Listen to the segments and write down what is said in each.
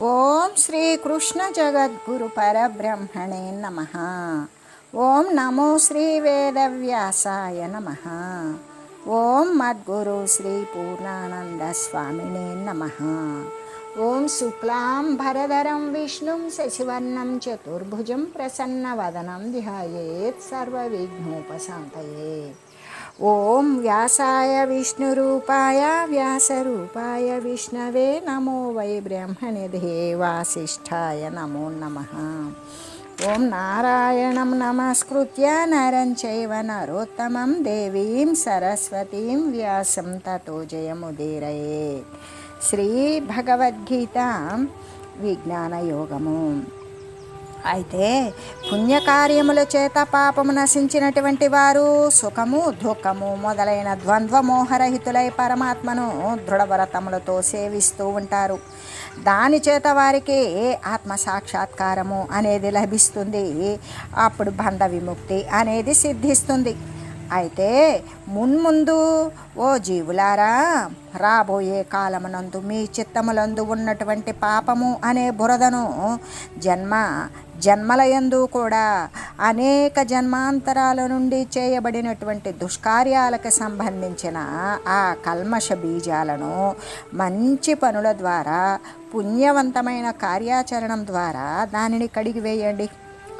ఓం శ్రీకృష్ణ జగద్గురు పరబ్రహ్మణే నమ ఓం నమో శ్రీ వేదవ్యాసాయ నమ ఓం మద్గురు శ్రీ పూర్ణానంద స్వామినే నమ ఓం శుక్లాం భరధరం విష్ణుం శశివర్ణం చతుర్భుజం ప్రసన్నవదనం ధ్యాయేత్ సర్వవిఘ్నోపశాంతయే ఓం వ్యాసాయ విష్ణురూపాయ వ్యాసరూపాయ విష్ణవే నమో వై బ్రహ్మనిధే వాసిష్ఠాయ నమో నమ. ఓం నారాయణం నమస్కృత్య నరం చైవ నరోత్తమం దేవీం సరస్వతీం వ్యాసం తతో జయముదీరయే శ్రీ భగవద్గీత విజ్ఞానయోగము. అయితే పుణ్యకార్యముల చేత పాపము నశించినటువంటి వారు సుఖము దుఃఖము మొదలైన ద్వంద్వ మోహరహితులై పరమాత్మను దృఢవ్రతములతో సేవిస్తూ ఉంటారు. దాని చేత వారికి ఆత్మ సాక్షాత్కారము అనేది లభిస్తుంది. అప్పుడు బంధ విముక్తి అనేది సిద్ధిస్తుంది. అయితే మున్ముందు ఓ జీవులారా రాబోయే కాలమునందు మీ చిత్తములందు ఉన్నటువంటి పాపము అనే బురదను జన్మ జన్మలయందు కూడా అనేక జన్మాంతరాల నుండి చేయబడినటువంటి దుష్కార్యాలకు సంబంధించిన ఆ కల్మష బీజాలను మంచి పనుల ద్వారా పుణ్యవంతమైన కార్యాచరణం ద్వారా దానిని కడిగివేయండి.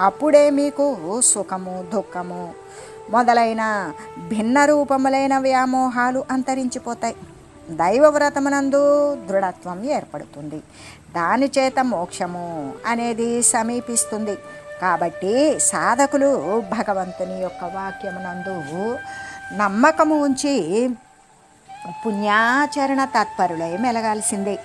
అప్పుడే మీకు సుఖము దుఃఖము మొదలైన భిన్న రూపములైన వ్యామోహాలు అంతరించిపోతాయి. దైవవ్రతమునందు దృఢత్వం ఏర్పడుతుంది. దానిచేత మోక్షము అనేది సమీపిస్తుంది. కాబట్టి సాధకులు భగవంతుని యొక్క వాక్యమునందు నమ్మకము ఉంచి పుణ్యాచరణ తత్పరులై మెలగాల్సిందే.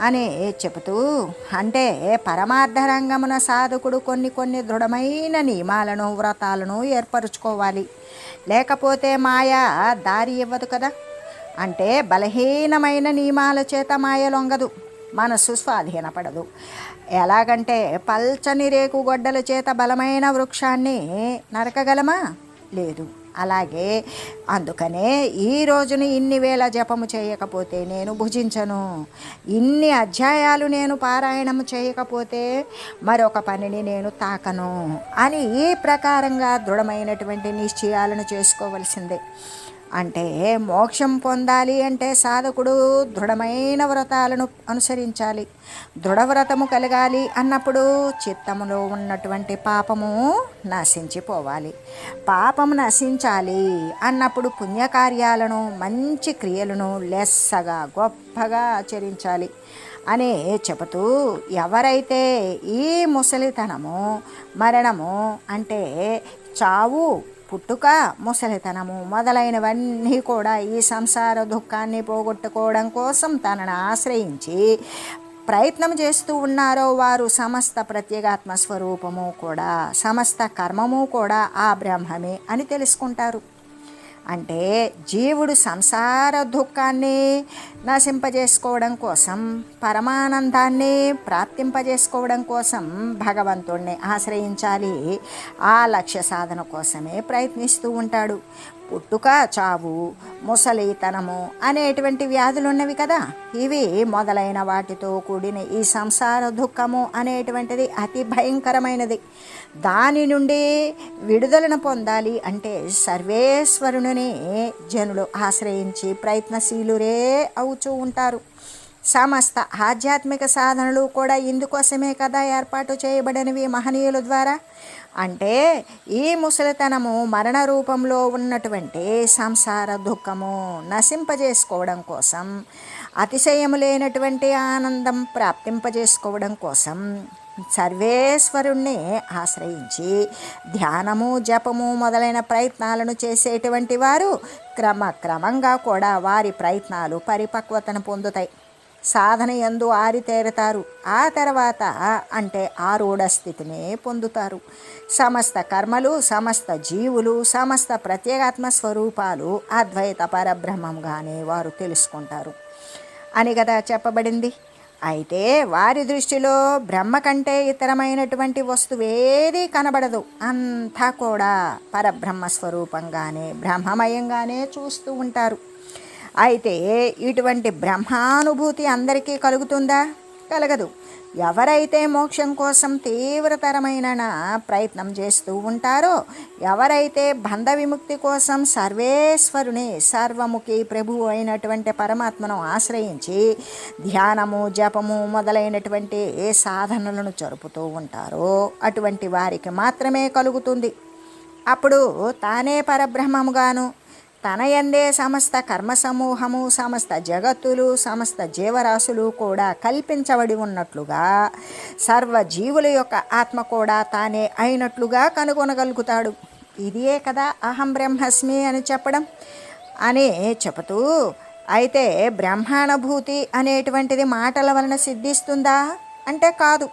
అని చెబుతూ అంటే పరమార్థ రంగమున సాధకుడు కొన్ని కొన్ని దృఢమైన నియమాలను వ్రతాలను ఏర్పరచుకోవాలి. లేకపోతే మాయ దారి ఇవ్వదు కదా? అంటే బలహీనమైన నియమాల చేత మాయ లొంగదు మనసు స్వాధీనపడదు. ఎలాగంటే పల్చని రేకు గొడ్డల చేత బలమైన వృక్షాన్ని నరకగలమా? లేదు. అలాగే అందుకనే ఈ రోజును ఇన్ని వేల జపము చేయకపోతే నేను భుజించను. ఇన్ని అధ్యాయాలు నేను పారాయణము చేయకపోతే మరొక పనిని నేను తాకను అని ఈ ప్రకారంగా దృఢమైనటువంటి నిశ్చయాలను చేసుకోవలసిందే. అంటే మోక్షం పొందాలి అంటే సాధకుడు దృఢమైన వ్రతాలను అనుసరించాలి. దృఢవ్రతము కలగాలి అన్నప్పుడు చిత్తములో ఉన్నటువంటి పాపము నశించిపోవాలి. పాపము నశించాలి అన్నప్పుడు పుణ్యకార్యాలను మంచి క్రియలను లెస్సగా గొప్పగా ఆచరించాలి అని చెబుతూ ఎవరైతే ఈ ముసలితనము మరణము అంటే చావు పుట్టుక ముసలితనము మొదలైనవన్నీ కూడా ఈ సంసార దుఃఖాన్ని పోగొట్టుకోవడం కోసం తనను ఆశ్రయించి ప్రయత్నం చేస్తూ ఉన్నారో వారు సమస్త ప్రత్యేగాత్మ స్వరూపము కూడా సమస్త కర్మము కూడా ఆ బ్రహ్మమే అని తెలుసుకుంటారు. అంటే జీవుడు సంసార దుఃఖాన్ని నశింపజేసుకోవడం కోసం పరమానందాన్ని ప్రాప్తింపజేసుకోవడం కోసం భగవంతుణ్ణి ఆశ్రయించాలి. ఆ లక్ష్య సాధన కోసమే ప్రయత్నిస్తూ ఉంటాడు. పుట్టుక చావు ముసలితనము అనేటువంటి వ్యాధులు ఉన్నవి కదా. ఇవి మొదలైన వాటితో కూడిన ఈ సంసార దుఃఖము అనేటువంటిది అతి భయంకరమైనది. దాని నుండి విడుదలను పొందాలి అంటే సర్వేశ్వరుని జనులు ఆశ్రయించి ప్రయత్నశీలురే అవుతూ ఉంటారు. సమస్త ఆధ్యాత్మిక సాధనలు కూడా ఇందుకోసమే కదా ఏర్పాటు చేయబడినవి మహనీయుల ద్వారా? అంటే ఈ ముసలితనము మరణ రూపంలో ఉన్నటువంటి సంసార దుఃఖము నశింపజేసుకోవడం కోసం అతిశయము లేనటువంటి ఆనందం ప్రాప్తింపజేసుకోవడం కోసం సర్వేశ్వరుణ్ణి ఆశ్రయించి ధ్యానము జపము మొదలైన ప్రయత్నాలను చేసేటువంటి వారు క్రమక్రమంగా కూడా వారి ప్రయత్నాలు పరిపక్వతను పొందుతాయి. సాధన ఎందు ఆరితేరుతారు. ఆ తర్వాత అంటే ఆరూఢ స్థితిని పొందుతారు. సమస్త కర్మలు సమస్త జీవులు సమస్త ప్రత్యేగాత్మ స్వరూపాలు అద్వైత పరబ్రహ్మంగానే వారు తెలుసుకుంటారు. అని కదా చెప్పబడింది. అయితే వారి దృష్టిలో బ్రహ్మ కంటే ఇతరమైనటువంటి వస్తువేది కనబడదు. అంతా కూడా పరబ్రహ్మ స్వరూపంగానే బ్రహ్మమయంగానే చూస్తూ ఉంటారు. అయితే ఇటువంటి బ్రహ్మానుభూతి అందరికీ కలుగుతుందా? కలగదు. ఎవరైతే మోక్షం కోసం తీవ్రతరమైన ప్రయత్నం చేస్తూ ఉంటారో ఎవరైతే బంధ విముక్తి కోసం సర్వేశ్వరుని సర్వముఖి ప్రభువు అయినటువంటి పరమాత్మను ఆశ్రయించి ధ్యానము జపము మొదలైనటువంటి ఏ సాధనలను జరుపుతూ ఉంటారో అటువంటి వారికి మాత్రమే కలుగుతుంది. అప్పుడు తానే పరబ్రహ్మముగాను తన ఎందే సమస్త కర్మ సమూహము సమస్త జగత్తులు సమస్త జీవరాశులు కూడా కల్పించబడి ఉన్నట్లుగా సర్వ జీవుల యొక్క ఆత్మ కూడా తానే అయినట్లుగా కనుగొనగలుగుతాడు. ఇదే కదా అహం బ్రహ్మస్మి అని చెప్పడం. అని చెబుతూ అయితే బ్రహ్మానుభూతి అనేటువంటిది మాటల వలన సిద్ధిస్తుందా? అంటే కాదు.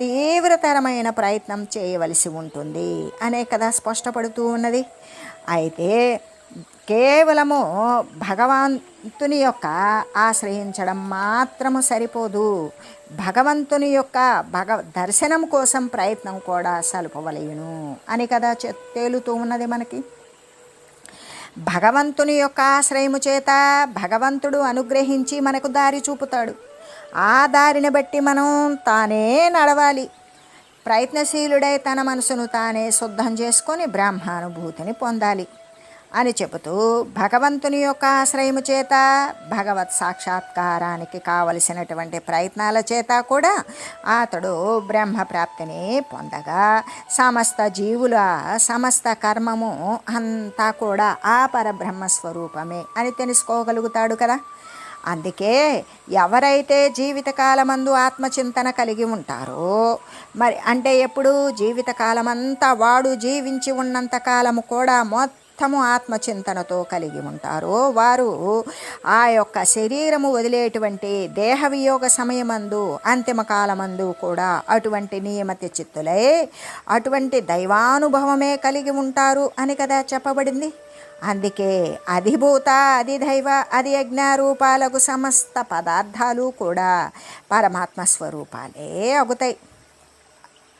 తీవ్రతరమైన ప్రయత్నం చేయవలసి ఉంటుంది. అనే కదా స్పష్టపడుతూ ఉన్నది. అయితే కేవలము భగవంతుని యొక్క ఆశ్రయించడం మాత్రము సరిపోదు. భగవంతుని యొక్క భగ దర్శనం కోసం ప్రయత్నం కూడా సలుపవలేను అని కదా తేలుతూ ఉన్నది మనకి. భగవంతుని యొక్క ఆశ్రయము చేత భగవంతుడు అనుగ్రహించి మనకు దారి చూపుతాడు. ఆ దారిని బట్టి మనం తానే నడవాలి. ప్రయత్నశీలుడై తన మనసును తానే శుద్ధం చేసుకొని బ్రహ్మానుభూతిని పొందాలి. అని చెబుతూ భగవంతుని యొక్క ఆశ్రయము చేత భగవత్ సాక్షాత్కారానికి కావలసినటువంటి ప్రయత్నాల చేత కూడా అతడు బ్రహ్మప్రాప్తిని పొందగా సమస్త జీవుల సమస్త కర్మము అంతా కూడా ఆ పరబ్రహ్మ స్వరూపమే అని తెలుసుకోగలుగుతాడు కదా. అందుకే ఎవరైతే జీవితకాలమందు ఆత్మచింతన కలిగి ఉంటారో మరి అంటే ఎప్పుడు జీవితకాలమంతా వాడు జీవించి ఉన్నంత కాలము కూడా మొత్తం ఉత్తమ ఆత్మచింతనతో కలిగి ఉంటారో వారు ఆ యొక్క శరీరము వదిలేటువంటి దేహ వియోగ సమయమందు అంతిమ కాలమందు కూడా అటువంటి నియమతి చిత్తులై అటువంటి దైవానుభవమే కలిగి ఉంటారు అని కదా చెప్పబడింది. అందుకే అధిభూత అధిదైవ అది రూపాలకు సమస్త పదార్థాలు కూడా పరమాత్మ స్వరూపాలే అవుతాయి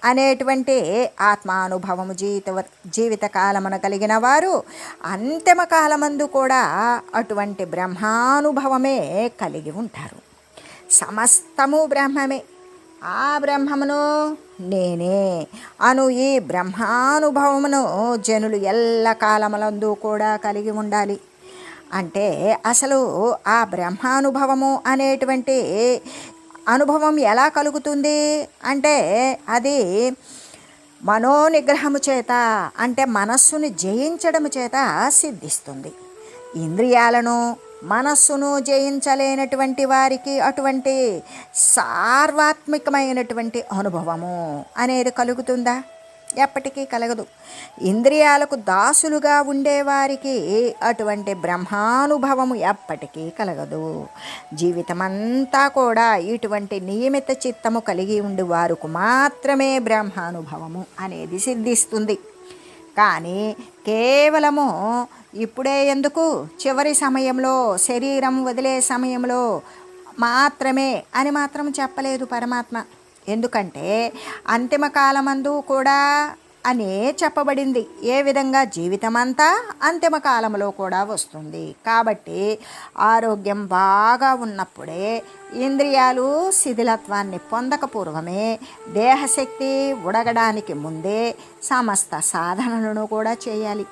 అనేటువంటి ఆత్మానుభవము జీవిత జీవితకాలమున కలిగిన వారు అంతిమ కాలమందు కూడా అటువంటి బ్రహ్మానుభవమే కలిగి ఉంటారు. సమస్తము బ్రహ్మమే. ఆ బ్రహ్మమును నేనే అను ఈ బ్రహ్మానుభవమును జనులు ఎల్ల కాలములందు కూడా కలిగి ఉండాలి. అంటే అసలు ఆ బ్రహ్మానుభవము అనేటువంటి అనుభవం ఎలా కలుగుతుంది? అంటే అది మనోనిగ్రహము చేత అంటే మనస్సుని జయించడము చేత సిద్ధిస్తుంది. ఇంద్రియాలను మనస్సును జయించలేనటువంటి వారికి అటువంటి సార్వాత్మికమైనటువంటి అనుభవము అనేది కలుగుతుందా? ఎప్పటికీ కలగదు. ఇంద్రియాలకు దాసులుగా ఉండేవారికి అటువంటి బ్రహ్మానుభవము ఎప్పటికీ కలగదు. జీవితమంతా కూడా ఇటువంటి నియమిత చిత్తము కలిగి ఉండి వారికి మాత్రమే బ్రహ్మానుభవము అనేది సిద్ధిస్తుంది. కానీ కేవలము ఇప్పుడే ఎందుకు? చివరి సమయంలో శరీరం వదిలే సమయంలో మాత్రమే అని మాత్రం చెప్పలేదు పరమాత్మ. ఎందుకంటే అంతిమ కాలమందు కూడా అనే చెప్పబడింది. ఏ విధంగా జీవితమంతా అంతిమ కాలంలో కూడా వస్తుంది. కాబట్టి ఆరోగ్యం బాగా ఉన్నప్పుడే ఇంద్రియాలు శిథిలత్వాన్ని పొందక పూర్వమే దేహశక్తి ఉడగడానికి ముందే సమస్త సాధనలను కూడా చేయాలి.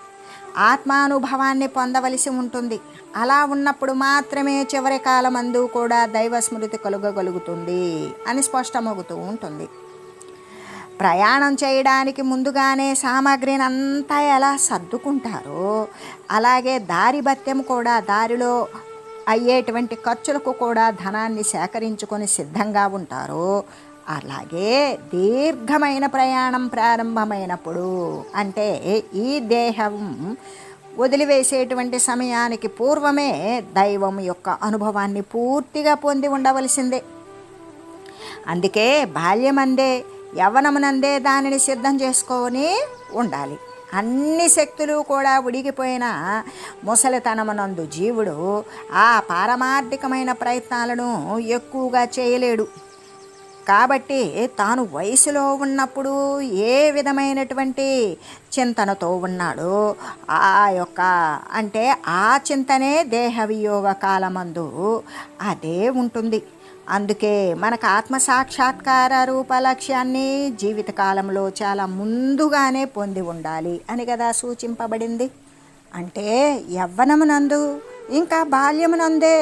ఆత్మానుభవాన్ని పొందవలసి ఉంటుంది. అలా ఉన్నప్పుడు మాత్రమే చివరి కాలమందు కూడా దైవ స్మృతి కలుగగలుగుతుంది అని స్పష్టమవుతూ ఉంటుంది. ప్రయాణం చేయడానికి ముందుగానే సామాగ్రిని అంతా ఎలా సర్దుకుంటారో అలాగే దారి భత్యం కూడా దారిలో అయ్యేటువంటి ఖర్చులకు కూడా ధనాన్ని సేకరించుకొని సిద్ధంగా ఉంటారో అలాగే దీర్ఘమైన ప్రయాణం ప్రారంభమైనప్పుడు అంటే ఈ దేహం వదిలివేసేటువంటి సమయానికి పూర్వమే దైవం యొక్క అనుభవాన్ని పూర్తిగా పొంది ఉండవలసిందే. అందుకే బాల్యమందే యవనమునందే దానిని సిద్ధం చేసుకొని ఉండాలి. అన్ని శక్తులు కూడా ఉడిగిపోయిన ముసలితనమునందు జీవుడు ఆ పారమార్థికమైన ప్రయత్నాలను ఎక్కువగా చేయలేడు. కాబట్టి తాను వయసులో ఉన్నప్పుడు ఏ విధమైనటువంటి చింతనతో ఉన్నాడో? ఆ యొక్క అంటే ఆ చింతనే దేహవియోగ కాలమందు అదే ఉంటుంది. అందుకే మనకు ఆత్మ సాక్షాత్కార రూప లక్ష్యాన్ని జీవితకాలంలో చాలా ముందుగానే పొంది ఉండాలి అని కదా సూచింపబడింది. అంటే యవ్వనమునందు ఇంకా బాల్యమునందే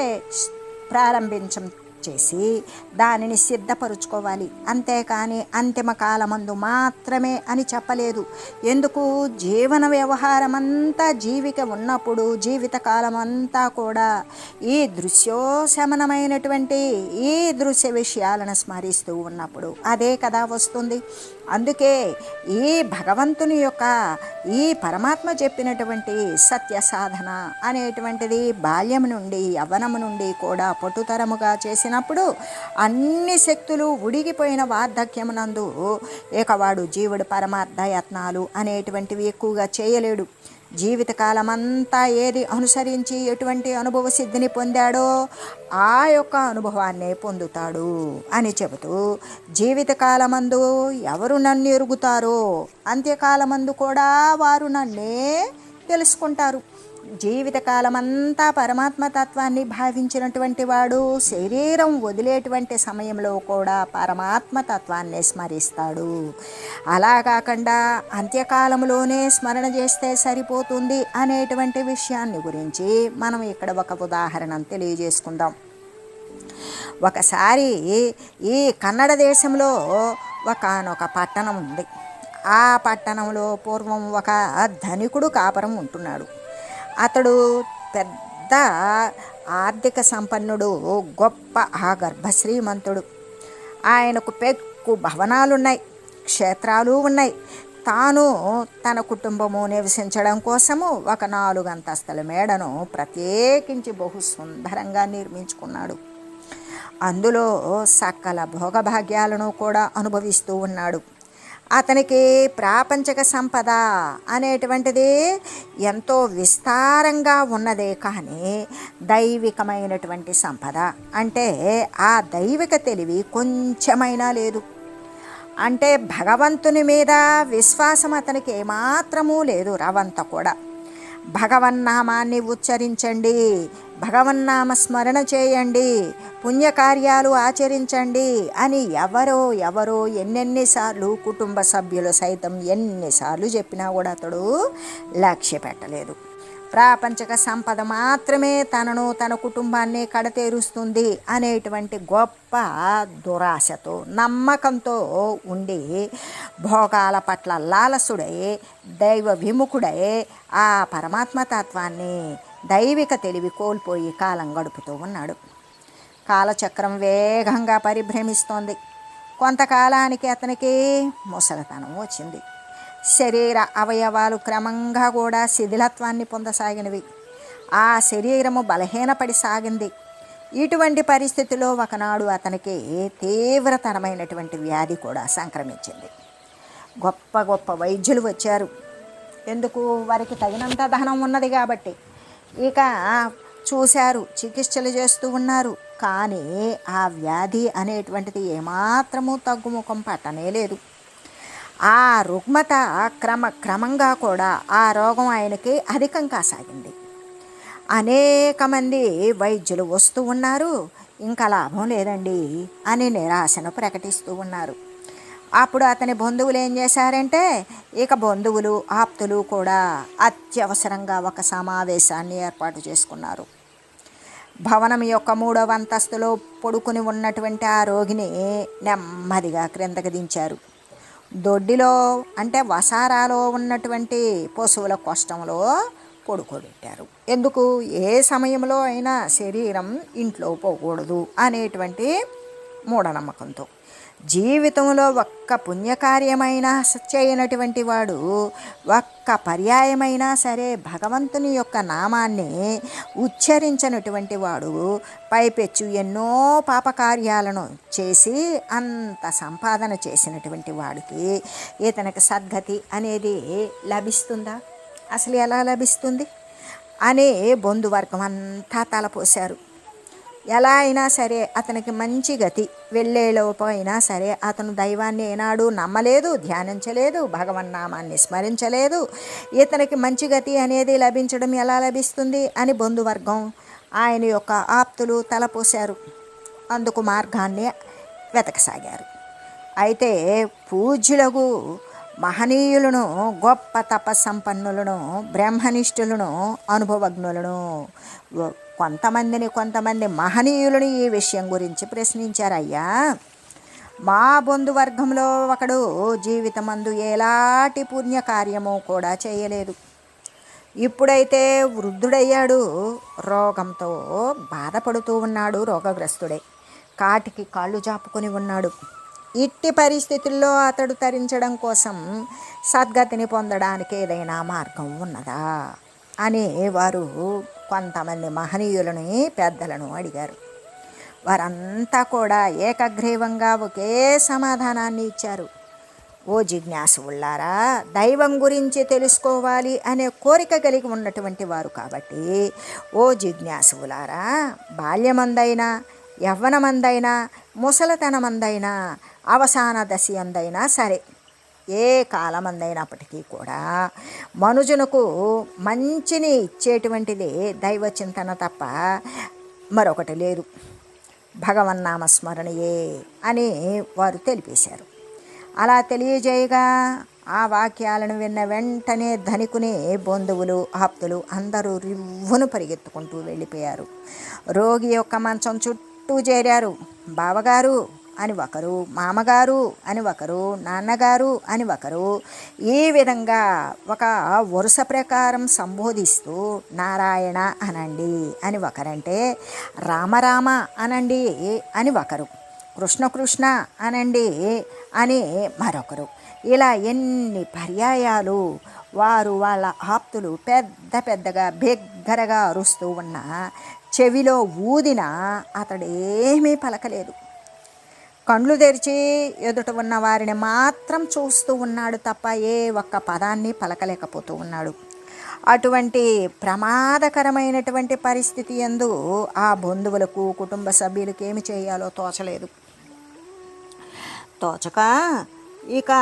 ప్రారంభించం చేసి దానిని సిద్ధపరుచుకోవాలి. అంతేకాని అంతిమ కాలమందు మాత్రమే అని చెప్పలేదు. ఎందుకు? జీవన వ్యవహారం అంతా జీవిక ఉన్నప్పుడు జీవితకాలం అంతా కూడా ఈ దృశ్యోశమనమైనటువంటి ఈ దృశ్య విషయాలను స్మరిస్తూ ఉన్నప్పుడు అదే కదా వస్తుంది. అందుకే ఈ భగవంతుని యొక్క ఈ పరమాత్మ చెప్పినటువంటి సత్య సాధన అనేటువంటిది బాల్యం నుండి యవ్వనము నుండి కూడా పట్టుతరముగా చేసినప్పుడు అన్ని శక్తులు ఉడిగిపోయిన వార్ధక్యమునందు ఇక వాడు జీవుడు పరమార్థ యత్నాలు అనేటువంటివి ఎక్కువగా చేయలేడు. జీవితకాలమంతా ఏది అనుసరించి ఎటువంటి అనుభవ సిద్ధిని పొందాడో ఆ యొక్క అనుభవాన్నే పొందుతాడు అని చెబుతూ జీవితకాలమందు ఎవరు నన్ను ఎరుగుతారో అంత్యకాలమందు కూడా వారు నన్నే తెలుసుకుంటారు. జీవితకాలమంతా పరమాత్మ తత్వాన్ని భావించినటువంటి వాడు శరీరం వదిలేటువంటి సమయంలో కూడా పరమాత్మ తత్వాన్ని స్మరిస్తాడు. అలా కాకుండా అంత్యకాలంలోనే స్మరణ చేస్తే సరిపోతుంది అనేటువంటి విషయాన్ని గురించి మనం ఇక్కడ ఒక ఉదాహరణ తెలియజేసుకుందాం. ఒకసారి ఈ కన్నడ దేశంలో ఒకనొక పట్టణం ఉంది. ఆ పట్టణంలో పూర్వం ఒక ధనికుడు కాపురం ఉంటున్నాడు. అతడు పెద్ద ఆర్థిక సంపన్నుడు గొప్ప ఆ గర్భశ్రీమంతుడు. ఆయనకు పెక్కు భవనాలున్నాయి క్షేత్రాలు ఉన్నాయి. తాను తన కుటుంబము నివసించడం కోసము ఒక నాలుగు అంతస్తుల మేడను ప్రత్యేకించి బహు సుందరంగా నిర్మించుకున్నాడు. అందులో సకల భోగభాగ్యాలను కూడా అనుభవిస్తూ ఉన్నాడు. అతనికి ప్రాపంచక సంపద అనేటువంటిది ఎంతో విస్తారంగా ఉన్నదే కానీ దైవికమైనటువంటి సంపద. అంటే ఆ దైవిక తెలివి కొంచెమైనా లేదు. అంటే భగవంతుని మీద విశ్వాసం అతనికి ఏమాత్రమూ లేదు రవంత కూడా. భగవన్నామాన్ని ఉచ్చరించండి. భగవన్నామ స్మరణ చేయండి. పుణ్యకార్యాలు ఆచరించండి అని ఎవరో ఎవరో ఎన్నెన్నిసార్లు కుటుంబ సభ్యులు సైతం ఎన్నిసార్లు చెప్పినా కూడా అతడు లక్ష్య పెట్టలేదు ప్రాపంచక సంపద మాత్రమే తనను తన కుటుంబాన్ని కడతేరుస్తుంది అనేటువంటి గొప్ప దురాశతో నమ్మకంతో ఉండి భోగాల పట్ల లాలసుడై దైవ విముఖుడై ఆ పరమాత్మ తత్వాన్ని దైవిక తెలివి కోల్పోయి కాలం గడుపుతూ ఉన్నాడు. కాలచక్రం వేగంగా పరిభ్రమిస్తోంది. కొంతకాలానికి అతనికి ముసలితనం వచ్చింది. శరీర అవయవాలు క్రమంగా కూడా శిథిలత్వాన్ని పొందసాగినవి. ఆ శరీరము బలహీనపడి సాగింది. ఇటువంటి పరిస్థితిలో ఒకనాడు అతనికి తీవ్రతరమైనటువంటి వ్యాధి కూడా సంక్రమించింది. గొప్ప గొప్ప వైద్యులు వచ్చారు. ఎందుకు? వారికి తగినంత ధనం ఉన్నది కాబట్టి. ఇక చూశారు చికిత్సలు చేస్తూ ఉన్నారు. కానీ ఆ వ్యాధి అనేటువంటిది ఏమాత్రము తగ్గుముఖం పట్టనే లేదు. ఆ రుగ్మత క్రమ క్రమంగా కూడా ఆ రోగం ఆయనకి అధికం కాసాగింది అనేక మంది వైద్యులు వస్తూ ఉన్నారు. ఇంకా లాభం లేదండి అని నిరాశను ప్రకటిస్తూ ఉన్నారు. అప్పుడు అతని బంధువులు ఏం చేశారంటే ఇక బంధువులు ఆప్తులు కూడా అత్యవసరంగా ఒక సమావేశాన్ని ఏర్పాటు చేసుకున్నారు. భవనం యొక్క మూడవ అంతస్తులో పడుకుని ఉన్నటువంటి ఆ రోగిని నెమ్మదిగా క్రిందకి దించారు. దొడ్డిలో అంటే వసారాలో ఉన్నటువంటి పశువుల కష్టంలో పడుకోబెట్టారు ఎందుకు? ఏ సమయంలో అయినా శరీరం ఇంట్లో పోకూడదు అనేటువంటి మూఢనమ్మకంతో. జీవితంలో ఒక్క పుణ్యకార్యమైనా చేయనటువంటి వాడు ఒక్క పర్యాయమైనా సరే భగవంతుని యొక్క నామాన్ని ఉచ్చరించినటువంటి వాడు పైపెచ్చు ఎన్నో పాపకార్యాలను చేసి అంత సంపాదన చేసినటువంటి వాడికి ఇతనికి సద్గతి అనేది లభిస్తుందా? అసలు ఎలా లభిస్తుంది? అనే బంధువర్గం అంతా తలపోశారు. ఎలా అయినా సరే అతనికి మంచి గతి. వెళ్ళేలోపు అయినా సరే అతను దైవాన్ని ఏనాడు నమ్మలేదు ధ్యానించలేదు భగవన్నామాన్ని స్మరించలేదు. ఇతనికి మంచి గతి అనేది లభించడం ఎలా లభిస్తుంది అని బంధువర్గం ఆయన యొక్క ఆప్తులు తలపోశారు. అందుకు మార్గాన్ని వెతకసాగారు. అయితే పూజ్యులకు మహనీయులను గొప్ప తపస్సంపన్నులను బ్రహ్మనిష్ఠులను అనుభవజ్ఞులను కొంతమందిని కొంతమంది మహనీయులను ఈ విషయం గురించి ప్రశ్నించారయ్యా. మా బంధువర్గంలో ఒకడు జీవితమందు ఎలాంటి పుణ్యకార్యము కూడా చేయలేదు. ఇప్పుడైతే వృద్ధుడయ్యాడు. రోగంతో బాధపడుతూ ఉన్నాడు రోగగ్రస్తుడే. కాటికి కాళ్ళు జాపుకొని ఉన్నాడు. ఇట్టి పరిస్థితుల్లో అతడు తరించడం కోసం సద్గతిని పొందడానికి ఏదైనా మార్గం ఉన్నదా? అని వారు కొంతమంది మహనీయులని పెద్దలను అడిగారు. వారంతా కూడా ఏకగ్రీవంగా ఒకే సమాధానాన్ని ఇచ్చారు. ఓ జిజ్ఞాసువుల్లారా దైవం గురించి తెలుసుకోవాలి అనే కోరిక కలిగి ఉన్నటువంటి వారు కాబట్టి ఓ జిజ్ఞాసువులారా బాల్యమందైనా యవ్వనమందైనా ముసలతనమందైనా అవసాన దశ అందైనా సరే ఏ కాలమందైనప్పటికీ కూడా మనుజునకు మంచిని ఇచ్చేటువంటిది దైవ చింతన తప్ప మరొకటి లేదు. భగవన్నామస్మరణయే అని వారు తెలిపేశారు. అలా తెలియజేయగా ఆ వాక్యాలను విన్న వెంటనే ధనికునే బంధువులు ఆప్తులు అందరూ రివ్వును పరిగెత్తుకుంటూ వెళ్ళిపోయారు. రోగి యొక్క మంచం చుట్టూ చేరారు. బావగారు అని ఒకరు మామగారు అని ఒకరు నాన్నగారు అని ఒకరు ఈ విధంగా ఒక వరుస ప్రకారం సంబోధిస్తూ నారాయణ అనండి అని ఒకరంటే రామరామ అనండి అని ఒకరు కృష్ణ కృష్ణ అనండి అని మరొకరు. ఇలా ఎన్ని పర్యాయాలు వారు వాళ్ళ ఆప్తులు పెద్ద పెద్దగా బిగ్గరగా అరుస్తూ ఉన్న చెవిలో ఊదిన అతడేమీ పలకలేదు. కళ్ళు తెరిచి ఎదుట ఉన్న వారిని మాత్రం చూస్తూ ఉన్నాడు తప్ప ఏ ఒక్క పదాన్ని పలకలేకపోతూ ఉన్నాడు. అటువంటి ప్రమాదకరమైనటువంటి పరిస్థితి ఎందు ఆ బంధువులకు కుటుంబ సభ్యులకు ఏమి చేయాలో తోచలేదు. తోచక ఇక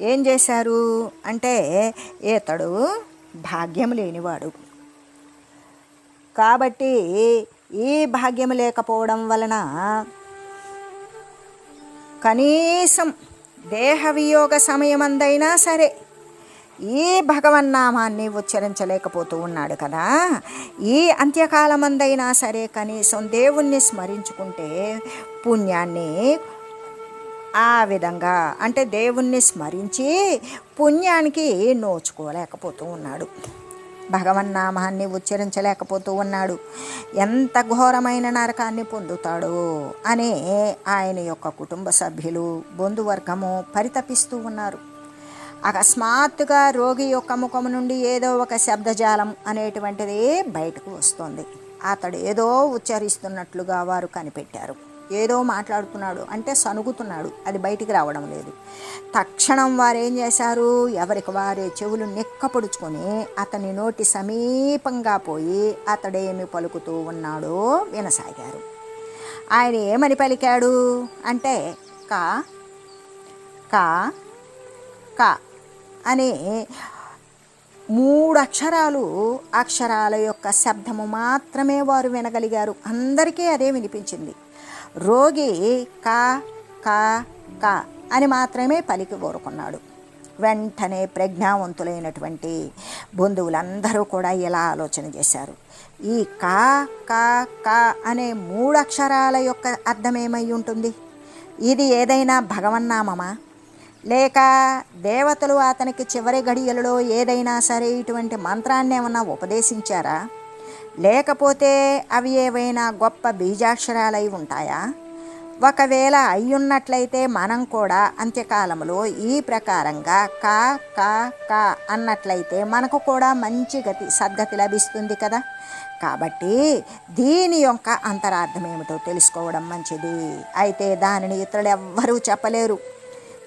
ఏం చేశారు అంటే ఇతడు భాగ్యం లేనివాడు. కాబట్టి ఈ భాగ్యం లేకపోవడం వలన కనీసం దేహ వియోగ సమయమందైనా సరే ఈ భగవన్నామాన్ని ఉచ్చరించలేకపోతూ ఉన్నాడు కదా. ఈ అంత్యకాలమందైనా సరే కనీసం దేవుణ్ణి స్మరించుకుంటే పుణ్యాన్ని ఆ విధంగా అంటే దేవుణ్ణి స్మరించి పుణ్యానికి నోచుకోలేకపోతూ ఉన్నాడు. భగవన్నామాన్ని ఉచ్చరించలేకపోతూ ఉన్నాడు. ఎంత ఘోరమైన నరకాన్ని పొందుతాడో అనే ఆయన యొక్క కుటుంబ సభ్యులు బంధువర్గము పరితపిస్తూ ఉన్నారు. అకస్మాత్తుగా రోగి యొక్క ముఖం నుండి ఏదో ఒక శబ్దజాలం అనేటువంటిది బయటకు వస్తుంది. అతడు ఏదో ఉచ్చరిస్తున్నట్లుగా వారు కనిపెట్టారు. ఏదో మాట్లాడుతున్నాడు అంటే సనుగుతున్నాడు అది బయటికి రావడం లేదు. తక్షణం వారేం చేశారు? ఎవరికి వారే చెవులు నిక్కపొడుచుకొని అతని నోటి సమీపంగా పోయి అతడేమి పలుకుతూ ఉన్నాడో వినసాగారు. ఆయన ఏమని పలికాడు? అంటే కా కా కా అని మూడు అక్షరాలు అక్షరాల యొక్క శబ్దము మాత్రమే వారు వినగలిగారు. అందరికీ అదే వినిపించింది. రోగి కా కా కా అని మాత్రమే పలికి కోరుకున్నాడు. వెంటనే ప్రజ్ఞావంతులైనటువంటి బంధువులందరూ కూడా ఇలా ఆలోచన చేశారు. ఈ కా కా కా అనే మూడు అక్షరాల యొక్క అర్థం ఏమై ఉంటుంది? ఇది ఏదైనా భగవన్నామమా? లేక దేవతలు అతనికి చివరి గడియలలో ఏదైనా సరే ఇటువంటి మంత్రాన్ని ఏమన్నా ఉపదేశించారా? లేకపోతే అవి ఏవైనా గొప్ప బీజాక్షరాలై ఉంటాయా? ఒకవేళ అయ్యున్నట్లయితే మనం కూడా అంత్యకాలంలో ఈ ప్రకారంగా కా కా కా అన్నట్లయితే మనకు కూడా మంచి గతి సద్గతి లభిస్తుంది కదా? కాబట్టి దీని యొక్క అంతరార్థం ఏమిటో తెలుసుకోవడం మంచిది. అయితే దానిని ఇతరులు ఎవ్వరూ చెప్పలేరు.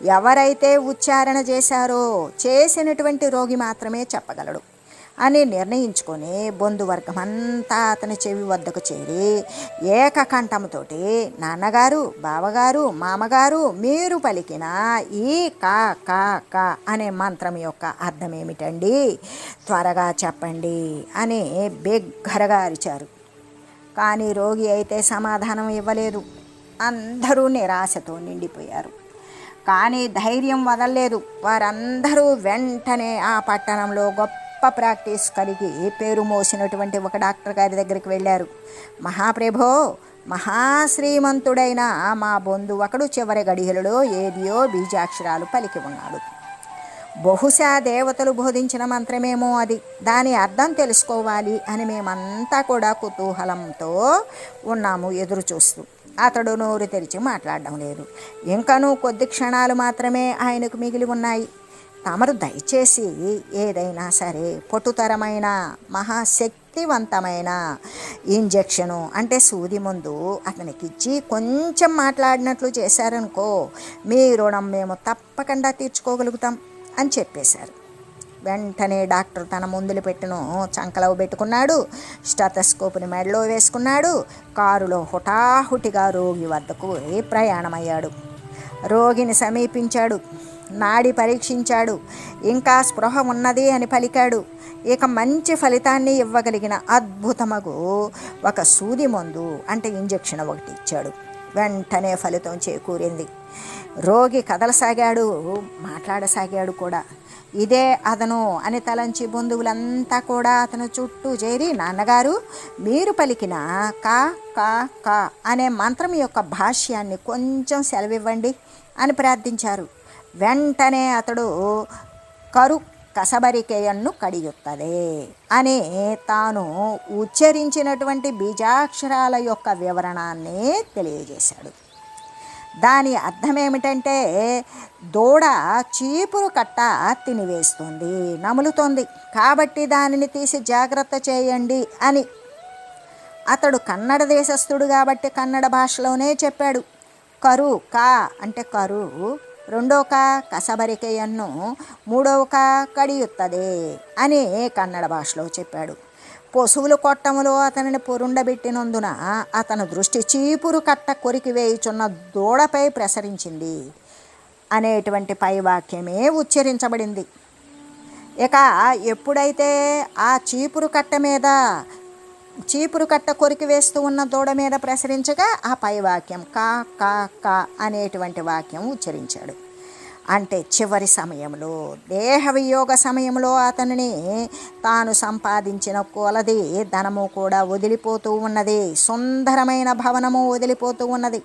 ఎవరైతే ఉచ్చారణ చేశారో చేసినటువంటి రోగి మాత్రమే చెప్పగలడు. అని నిర్ణయించుకొని బంధువర్గం అంతా అతని చెవి వద్దకు చేరి ఏకకంఠంతోటి నాన్నగారు బావగారు మామగారు మీరు పలికిన ఈ కా కా కా అనే మంత్రం యొక్క అర్థం ఏమిటండి త్వరగా చెప్పండి అని బిగ్గరగా అరిచారు. కానీ రోగి అయితే సమాధానం ఇవ్వలేదు. అందరూ నిరాశతో నిండిపోయారు. కానీ ధైర్యం వదలలేదు. వారందరూ వెంటనే ఆ పట్టణంలో గొప్ప ప్రాక్టీస్ కలిగి పేరు మోసినటువంటి ఒక డాక్టర్ గారి దగ్గరికి వెళ్ళారు. మహాప్రభో మహాశ్రీమంతుడైన మా బంధు ఒకడు చివరి గడియలలో ఏదియో బీజాక్షరాలు పలికి ఉన్నాడు. బహుశా దేవతలు బోధించిన మంత్రమేమో అది. దాని అర్థం తెలుసుకోవాలి అని మేమంతా కూడా కుతూహలంతో ఉన్నాము ఎదురు చూస్తూ. అతడు నోరు తెరిచి మాట్లాడడం లేదు. ఇంకనూ కొద్ది క్షణాలు మాత్రమే ఆయనకు మిగిలి ఉన్నాయి. తమరు దయచేసి ఏదైనా సరే పొట్టుతరమైన మహాశక్తివంతమైన ఇంజెక్షను అంటే సూది ముందు అతనికి ఇచ్చి కొంచెం మాట్లాడినట్లు చేశారనుకో మీ రుణం మేము తప్పకుండా తీర్చుకోగలుగుతాం అని చెప్పేశారు. వెంటనే డాక్టర్ తన ముందులు పెట్టిన చంకలో పెట్టుకున్నాడు స్టెథోస్కోప్ని మెడలో వేసుకున్నాడు కారులో హుటాహుటిగా రోగి వద్దకు ప్రయాణమయ్యాడు. రోగిని సమీపించాడు. నాడి పరీక్షించాడు. ఇంకా స్పృహ ఉన్నది అని పలికాడు. ఇక మంచి ఫలితాన్ని ఇవ్వగలిగిన అద్భుతమగు ఒక సూది మందు అంటే ఇంజెక్షన్ ఒకటి ఇచ్చాడు. వెంటనే ఫలితం చేకూరింది. రోగి కదలసాగాడు మాట్లాడసాగాడు కూడా. ఇదే అతను అని తలంచి బంధువులంతా కూడా అతను చుట్టూ చేరి నాన్నగారు మీరు పలికిన కా కా కా అనే మంత్రం యొక్క భాష్యాన్ని కొంచెం సెలవివ్వండి అని ప్రార్థించారు. వెంటనే అతడు కరు కసబరికేయన్ను కడియుత్తది అని తాను ఉచ్చరించినటువంటి బీజాక్షరాల యొక్క వివరణాన్ని తెలియజేశాడు. దాని అర్థం ఏమిటంటే దూడ చీపురు కట్ట తినివేస్తుంది నములుతుంది. కాబట్టి దానిని తీసి జాగ్రత్త చేయండి అని. అతడు కన్నడ దేశస్థుడు కాబట్టి కన్నడ భాషలోనే చెప్పాడు. కరు కా అంటే కరు రెండో కా కసబరికేయన్ను మూడవ కా కడియుత్తదే అని కన్నడ భాషలో చెప్పాడు. పశువుల కొట్టములో అతనిని పొరుండబెట్టినందున అతని దృష్టి చీపురు కట్ట కొరికి వేయుచున్న దూడపై ప్రసరించింది అనేటువంటి పై వాక్యమే ఉచ్చరించబడింది. ఇక ఎప్పుడైతే ఆ చీపురు కట్ట మీద చీపురు కట్ట కొరికి వేస్తూ ఉన్న దూడ మీద ప్రసరించగా ఆ పై వాక్యం కా కా కా అనేటువంటి వాక్యం ఉచ్చరించాడు. అంటే చివరి సమయంలో దేహ వియోగ సమయంలో అతనిని తాను సంపాదించిన కొలది ధనము కూడా వదిలిపోతూ ఉన్నది. సుందరమైన భవనము వదిలిపోతూ ఉన్నది.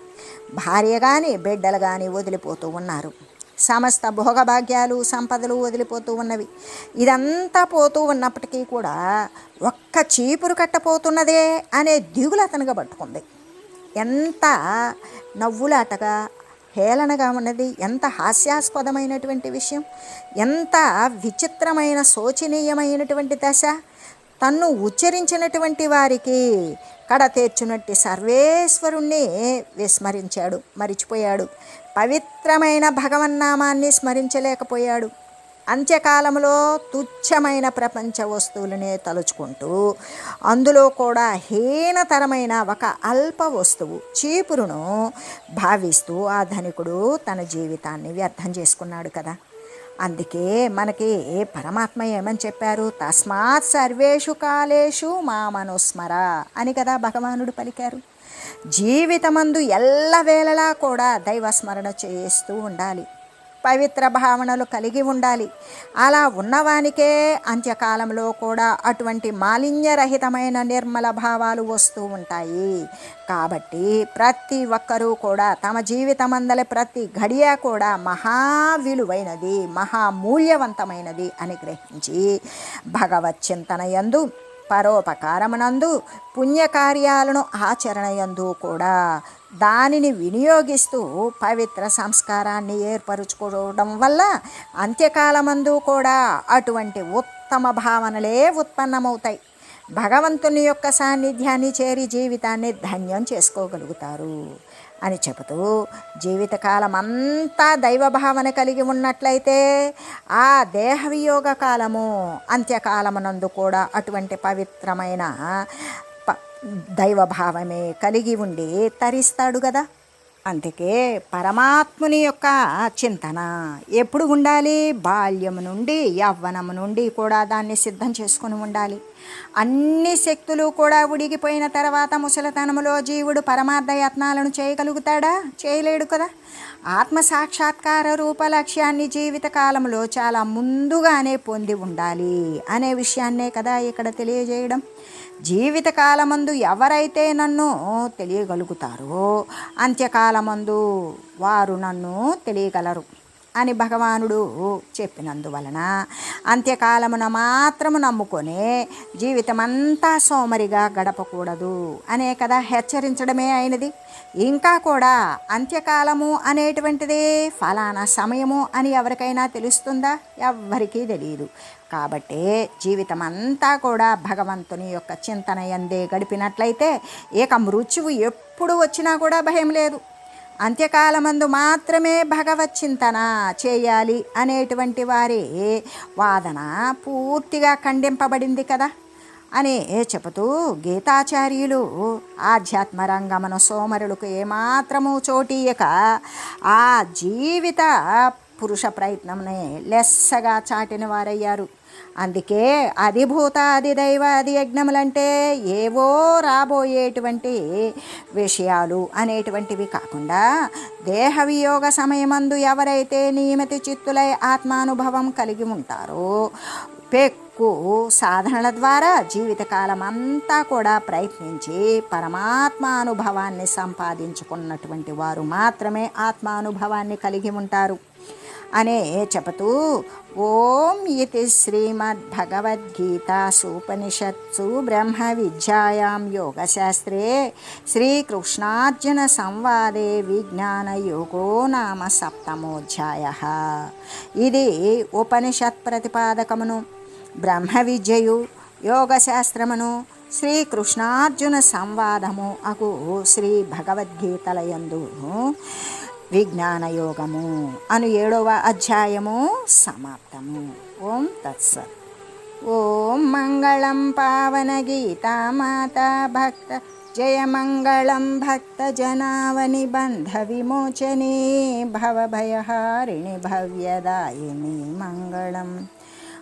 భార్య కానీ బిడ్డలు కానీ వదిలిపోతూ ఉన్నారు. సమస్త భోగభాగ్యాలు సంపదలు వదిలిపోతూ ఉన్నవి. ఇదంతా పోతూ ఉన్నప్పటికీ కూడా ఒక్క చీపురు కట్టపోతున్నదే అనే దిగులు అతనుగా పట్టుకుంది. ఎంత నవ్వులాటగా హేళనగా ఉన్నది. ఎంత హాస్యాస్పదమైనటువంటి విషయం. ఎంత విచిత్రమైన శోచనీయమైనటువంటి దశ. తన్ను ఉచ్చరించినటువంటి వారికి కడ తీర్చునట్టి సర్వేశ్వరుణ్ణి విస్మరించాడు మరిచిపోయాడు. పవిత్రమైన భగవన్నామాన్ని స్మరించలేకపోయాడు. అంత్యకాలంలో తుచ్చమైన ప్రపంచ వస్తువులనే తలుచుకుంటూ అందులో కూడా హీనతరమైన ఒక అల్ప వస్తువు చీపురును భావిస్తూ ఆ ధనికుడు తన జీవితాన్ని వ్యర్థం చేసుకున్నాడు కదా. అందుకే మనకి పరమాత్మ ఏమని చెప్పారు? తస్మాత్ సర్వేషు కాలేషు మా మనుస్మర అని కదా భగవానుడు పలికారు. జీవితమందు ఎల్లవేళలా కూడా దైవస్మరణ చేస్తూ ఉండాలి. పవిత్ర భావనలు కలిగి ఉండాలి. అలా ఉన్నవానికే అంత్యకాలంలో కూడా అటువంటి మాలిన్యరహితమైన నిర్మల భావాలు వస్తూ ఉంటాయి. కాబట్టి ప్రతి ఒక్కరూ కూడా తమ జీవితమందలి ప్రతి ఘడియ కూడా మహా విలువైనది మహామూల్యవంతమైనది అని గ్రహించి భగవత్ చింతన యందు పరోపకారమునందు పుణ్యకార్యాలను ఆచరణయందు కూడా దానిని వినియోగిస్తూ పవిత్ర సంస్కారాన్ని ఏర్పరుచుకోవడం వల్ల అంత్యకాలమందు కూడా అటువంటి ఉత్తమ భావనలే ఉత్పన్నమవుతాయి. భగవంతుని యొక్క సాన్నిధ్యాన్ని చేరి జీవితాన్ని ధన్యం చేసుకోగలుగుతారు. అని చెబుతూ జీవితకాలం అంతా దైవభావన కలిగి ఉన్నట్లయితే ఆ దేహవియోగ కాలము అంత్యకాలమునందు కూడా అటువంటి పవిత్రమైన ప దైవభావమే కలిగి ఉండి తరిస్తాడు కదా అందుకే పరమాత్ముని యొక్క చింతన ఎప్పుడు ఉండాలి? బాల్యము నుండి యవ్వనము నుండి కూడా దాన్ని సిద్ధం చేసుకుని ఉండాలి. అన్ని శక్తులు కూడా ఉడిగిపోయిన తర్వాత ముసలితనములో జీవుడు పరమార్థ యత్నాలను చేయగలుగుతాడా? చేయలేడు కదా. ఆత్మ సాక్షాత్కార రూప లక్ష్యాన్ని జీవితకాలంలో చాలా ముందుగానే పొంది ఉండాలి అనే విషయాన్నే కదా ఇక్కడ తెలియజేయడం. జీవితకాలమందు ఎవరైతే నన్ను తెలియగలుగుతారో అంత్యకాలమందు వారు నన్ను తెలియగలరు. అని భగవానుడు చెప్పినందువలన అంత్యకాలమున మాత్రము నమ్ముకొని జీవితమంతా సోమరిగా గడపకూడదు అనే కదా హెచ్చరించడమే అయినది. ఇంకా కూడా అంత్యకాలము అనేటువంటిది ఫలానా సమయము అని ఎవరికైనా తెలుస్తుందా? ఎవ్వరికీ తెలియదు కాబట్టి జీవితం అంతా కూడా భగవంతుని యొక్క చింతన ఎందే గడిపినట్లయితే ఇక మృత్యువు ఎప్పుడు వచ్చినా కూడా భయం లేదు. అంత్యకాలమందు మాత్రమే భగవత్ చింతన చేయాలి అనేటువంటి వారి. వాదన పూర్తిగా ఖండింపబడింది కదా అని చెబుతూ గీతాచార్యులు ఆధ్యాత్మ రంగమున సోమరులకు ఏమాత్రము చోటీయక ఆ జీవిత పురుష ప్రయత్నంనే లెస్సగా చాటిన వారయ్యారు. అందుకే అధిభూతాది దైవాది అధి యజ్ఞములంటే ఏవో రాబోయేటువంటి విషయాలు అనేటువంటివి కాకుండా దేహ వియోగ సమయమందు ఎవరైతే నియమిత చిత్తులై ఆత్మానుభవం కలిగి ఉంటారో పెక్కు సాధనల ద్వారా జీవితకాలం అంతా కూడా ప్రయత్నించి పరమాత్మానుభవాన్ని సంపాదించుకున్నటువంటి వారు మాత్రమే ఆత్మానుభవాన్ని కలిగి ఉంటారు. అనే చెబుతూ ఓం ఇది శ్రీమద్భగవద్గీతాసూపనిషత్సు బ్రహ్మ విద్యాయాం యోగశాస్త్రే శ్రీకృష్ణార్జున సంవాదే విజ్ఞానయోగో నామ సప్తమోధ్యాయ. ఇది ఉపనిషత్ ప్రతిపాదకమును బ్రహ్మ విద్యయు యోగశాస్త్రమును శ్రీకృష్ణార్జున సంవాదము అగు శ్రీ భగవద్గీతలయందు విజ్ఞానయోగము. అను ఏడవ అధ్యాయము సమాప్తము. ఓం తత్సత్. ఓం మంగళం పావన గీతా మాతా భక్త. జయ మంగళం భక్త జనావని బంధ విమోచనే భవభయహారిణి భవ్యదాయిని మంగళం.